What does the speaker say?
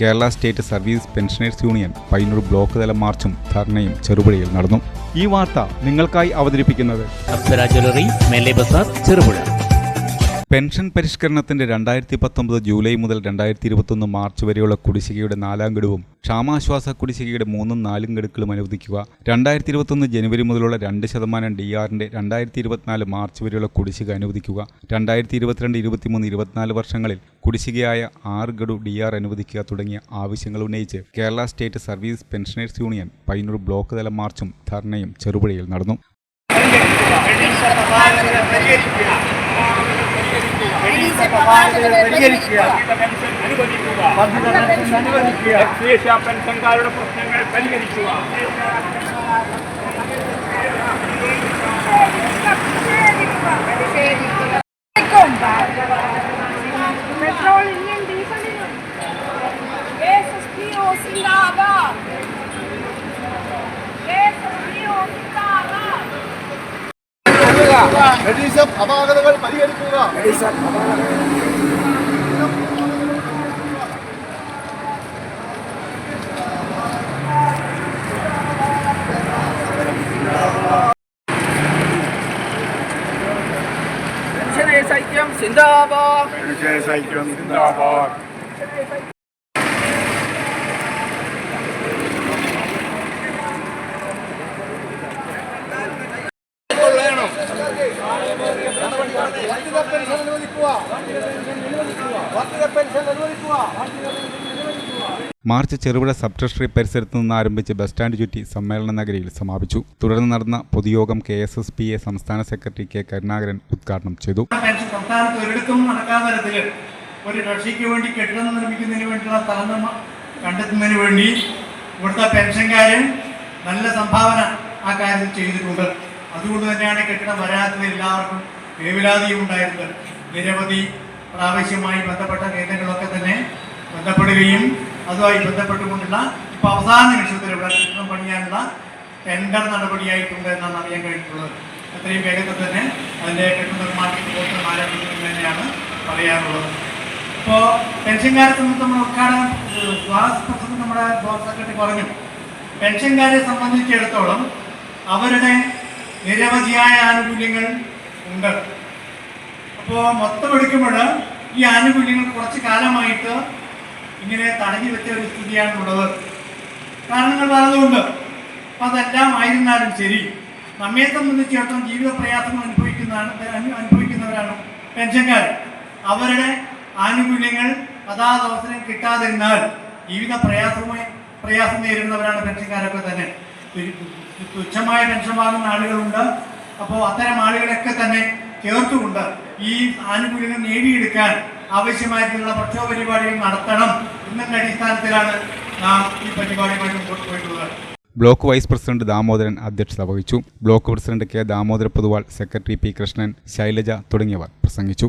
Kerala state service pensioners union Payyanur block തല മാർച്ചും ധർണയും ചെറുപുഴയിൽ നടന്നു. ഈ വാർത്ത നിങ്ങൾക്കായി അവതരിപ്പിക്കുന്നത് ചെറുപുഴ. പെൻഷൻ പരിഷ്കരണത്തിന്റെ രണ്ടായിരത്തി പത്തൊമ്പത് ജൂലൈ മുതൽ രണ്ടായിരത്തി ഇരുപത്തൊന്ന് മാർച്ച് വരെയുള്ള കുടിശ്ശികയുടെ നാലാം ഗഡുവും ക്ഷാമാശ്വാസ കുടിശ്ശികയുടെ മൂന്നും നാലും ഗഡുക്കളും അനുവദിക്കുക. രണ്ടായിരത്തി ഇരുപത്തൊന്ന് ജനുവരി മുതലുള്ള രണ്ട് ശതമാനം ഡി ആറിന്റെ രണ്ടായിരത്തി ഇരുപത്തിനാല് മാർച്ച് വരെയുള്ള കുടിശ്ശിക അനുവദിക്കുക. രണ്ടായിരത്തി ഇരുപത്തിരണ്ട് ഇരുപത്തിമൂന്ന് ഇരുപത്തിനാല് വർഷങ്ങളിൽ കുടിശ്ശികയായ ആറ് ഗഡു ഡി ആർ അനുവദിക്കുക തുടങ്ങിയ ആവശ്യങ്ങൾ ഉന്നയിച്ച് Kerala state service pensioners union Payyanur block തല മാർച്ചും ധർണയും ചെറുപുഴയിൽ നടന്നു. പെൻഷൻകാരുടെ പ്രശ്നങ്ങൾ പരിഹരിക്കുക പെട്രോൾ ഇന്ത്യൻ ഡീസലിനും മെഡീസം അപാകതകൾ പരിഹരിക്കുക സൈക്യം സിന്ദാബാദ് സൈക്യം സിന്ദാബാദ് മാർച്ച് ചെറുപുഴ സബ് ട്രഷറി പരിസരത്ത് നിന്ന് ആരംഭിച്ച് ബസ് സ്റ്റാൻഡ് ചുറ്റി സമ്മേളന നഗരിയിൽ സമാപിച്ചു. തുടർന്ന് നടന്ന പൊതുയോഗം K S S P A സംസ്ഥാന സെക്രട്ടറി കെ കരുണാകരൻ ഉദ്ഘാടനം ചെയ്തു. ഒരു രക്ഷയ്ക്ക് വേണ്ടി കെട്ടിടം നിർമ്മിക്കുന്നതിന് വേണ്ടിയുള്ള സ്ഥലം കണ്ടെത്തുന്നതിന് വേണ്ടി ഇവിടുത്തെ പെൻഷൻകാരൻ നല്ല സംഭാവന ആ കാര്യത്തിൽ ചെയ്തിട്ടുണ്ട്. അതുകൊണ്ട് തന്നെയാണ് കെട്ടിടം വരാത്തത് എല്ലാവർക്കും വേവലാതിയും ഉണ്ടായിരുന്നത്. നിരവധി പ്രാവശ്യമായി ബന്ധപ്പെട്ട കേന്ദ്രങ്ങളൊക്കെ തന്നെ ബന്ധപ്പെടുകയും അതുമായി ബന്ധപ്പെട്ടുകൊണ്ടുള്ള ഇപ്പോൾ അവസാന നിമിഷത്തിൽ ഇവിടെ കെട്ടിടം പണിയാനുള്ള ടെൻഡർ നടപടിയായിട്ടുണ്ട് എന്നാണ് അറിയാൻ കഴിഞ്ഞിട്ടുള്ളത്. എത്രയും വേഗത്തിൽ തന്നെ അതിന്റെ കെട്ടിട നിർമ്മാണത്തിന് ആരംഭിക്കുന്നത് തന്നെയാണ് പറയാറുള്ളത് ഇപ്പോ പെൻഷൻകാരെ സംബന്ധിച്ച് നമ്മുടെ ഉദ്ഘാടനം നമ്മുടെ ബ്ലോക്ക് സെക്രട്ടറി പറഞ്ഞു. പെൻഷൻകാരെ സംബന്ധിച്ചിടത്തോളം അവരുടെ നിരവധിയായ ആനുകൂല്യങ്ങൾ ഉണ്ട്. അപ്പോൾ മൊത്തം എടുക്കുമ്പോൾ ഈ ആനുകൂല്യങ്ങൾ കുറച്ച് കാലമായിട്ട് ഇങ്ങനെ തടഞ്ഞു വെച്ച ഒരു സ്ഥിതിയാണുള്ളത് കാരണങ്ങൾ പലതുകൊണ്ട് അപ്പം അതെല്ലാം ആയിരുന്നാലും ശരി. നമ്മെ സംബന്ധിച്ചിടത്തോളം ജീവിത പ്രയാസങ്ങൾ അനുഭവിക്കുന്നതാണ് അനുഭവിക്കുന്നവരാണ് പെൻഷൻകാർ. അവരുടെ ആനുകൂല്യങ്ങൾ അതാത് അവസരം കിട്ടാതിരുന്നാൽ ജീവിത പ്രയാസമായി പ്രയാസം നേരിടുന്നവരാണ് പെൻഷൻകാരൊക്കെ തന്നെ. തുച്ഛമായ പെൻഷൻ വാങ്ങുന്ന ആളുകളുണ്ട്. അപ്പോൾ അത്തരം ആളുകളൊക്കെ തന്നെ ചേർത്തുകൊണ്ട് ഈ ആനുകൂല്യങ്ങൾ നേടിയെടുക്കാൻ ആവശ്യമായിട്ടുള്ള പ്രക്ഷോഭ പരിപാടികൾ നടത്തണം എന്ന അടിസ്ഥാനത്തിലാണ് നാം ഈ പരിപാടിയുമായി മുമ്പോട്ട് പോയിട്ടുള്ളത്. ബ്ലോക്ക് വൈസ് പ്രസിഡന്റ് ദാമോദരൻ അധ്യക്ഷത വഹിച്ചു. Block president K Damodara Poduval secretary P Krishnan Shailaja തുടങ്ങിയവർ പ്രസംഗിച്ചു.